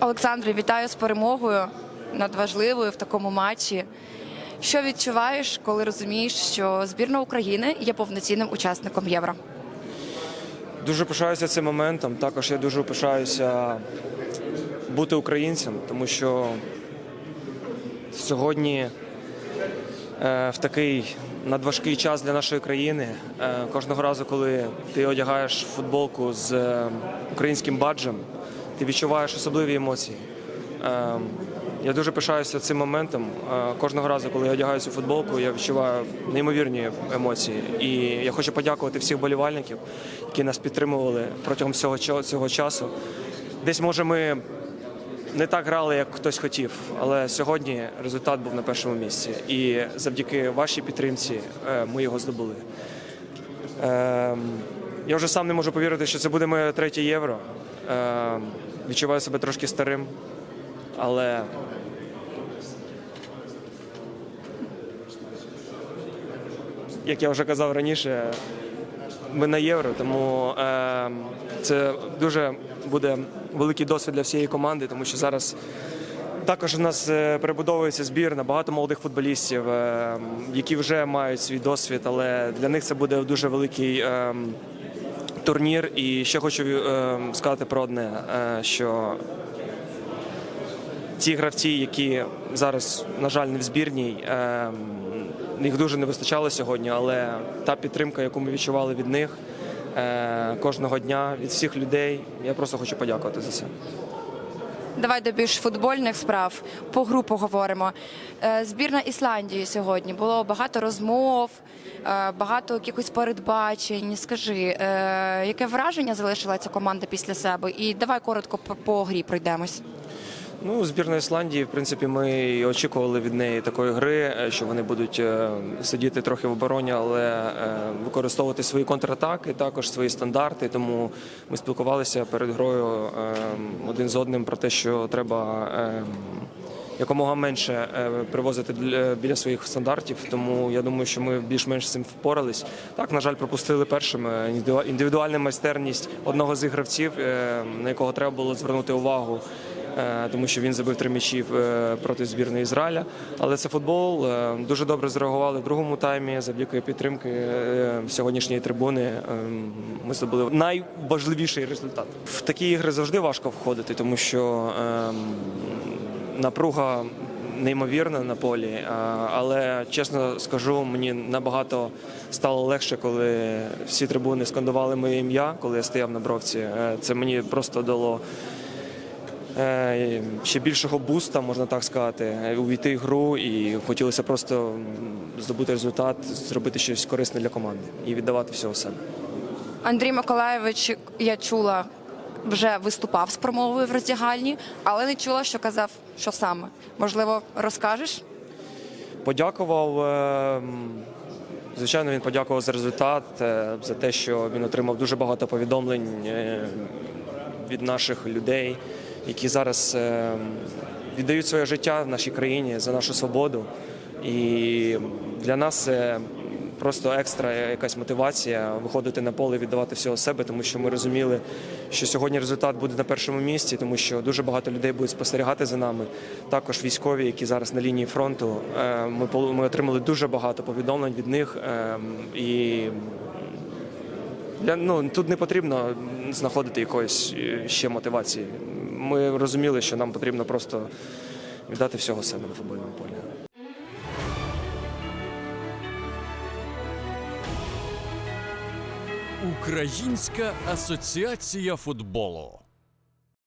Олександре, вітаю з перемогою надважливою в такому матчі. Що відчуваєш, коли розумієш, що збірна України є повноцінним учасником євро? Дуже пишаюся цим моментом. Також я дуже пишаюся бути українцем, тому що сьогодні е, в такий надважкий час для нашої країни. е, Кожного разу, коли ти одягаєш футболку з е, українським баджем, ти відчуваєш особливі емоції. Е, Я дуже пишаюся цим моментом. Е, Кожного разу, коли я одягаю цю футболку, я відчуваю неймовірні емоції. І я хочу подякувати всіх болівальників, які нас підтримували протягом всього цього часу. Десь може ми не так грали, як хтось хотів, але сьогодні результат був на першому місці. І завдяки вашій підтримці е, ми його здобули. Ем, Я вже сам не можу повірити, що це буде моє третє євро. Ем, Відчуваю себе трошки старим, але як я вже казав раніше, ми на євро, тому е, це дуже буде великий досвід для всієї команди, тому що зараз також у нас е, перебудовується збірна, багато молодих футболістів, е, які вже мають свій досвід, але для них це буде дуже великий. Турнір, і ще хочу е, сказати про одне, е, що ті гравці, які зараз, на жаль, не в збірній, е, їх дуже не вистачало сьогодні, але та підтримка, яку ми відчували від них кожного дня, від всіх людей, я просто хочу подякувати за це. Давай до більш футбольних справ. По групу говоримо. Е, Збірна Ісландії сьогодні було багато розмов, е, багато якихось передбачень. Скажи, е, яке враження залишила ця команда після себе? І давай коротко по, по грі пройдемось. Ну, збірна Ісландії, в принципі, ми очікували від неї такої гри, е, що вони будуть е, сидіти трохи в обороні, але е, використовувати свої контратаки, також свої стандарти. Тому ми спілкувалися перед грою один з одним про те, що треба. Якомога менше привозити біля своїх стандартів, тому я думаю, що ми більш-менш з цим впорались. Так, на жаль, пропустили першим індивідуальна майстерність одного з гравців, на якого треба було звернути увагу тому що він забив три м'ячі е, проти збірної Ізраїля. Але це футбол. е, Дуже добре зреагували в другому таймі. Завдяки підтримки е, сьогоднішньої трибуни е, ми здобули найважливіший результат. В такі ігри завжди важко входити, тому що е, напруга. Неймовірна на полі, але чесно скажу, мені набагато стало легше, коли всі трибуни скандували моє ім'я, коли я стояв на бровці. Е, Це мені просто дало е, ще більшого буста, можна так сказати, е, увійти в гру і хотілося просто здобути результат, зробити щось корисне для команди і віддавати всього себе. Андрій Миколаєвич, я чула, вже виступав з промовою в роздягальні, але не чула, що казав, що саме. Можливо, розкажеш? Подякував. е, Звичайно, він подякував за результат, е, за те, що він отримав дуже багато повідомлень е, від наших людей, які зараз е, віддають своє життя в нашій країні за нашу свободу. І для нас це просто екстра якась мотивація виходити на поле, віддавати всього себе, тому що ми розуміли, що сьогодні результат буде на першому місці, тому що дуже багато людей будуть спостерігати за нами. Також військові, які зараз на лінії фронту. Е, Ми ми отримали дуже багато повідомлень від них е, і. Для, ну, тут не потрібно знаходити якоїсь ще мотивації. Ми розуміли, що нам потрібно просто віддати всього себе на футбольному полі. Українська асоціація футболу.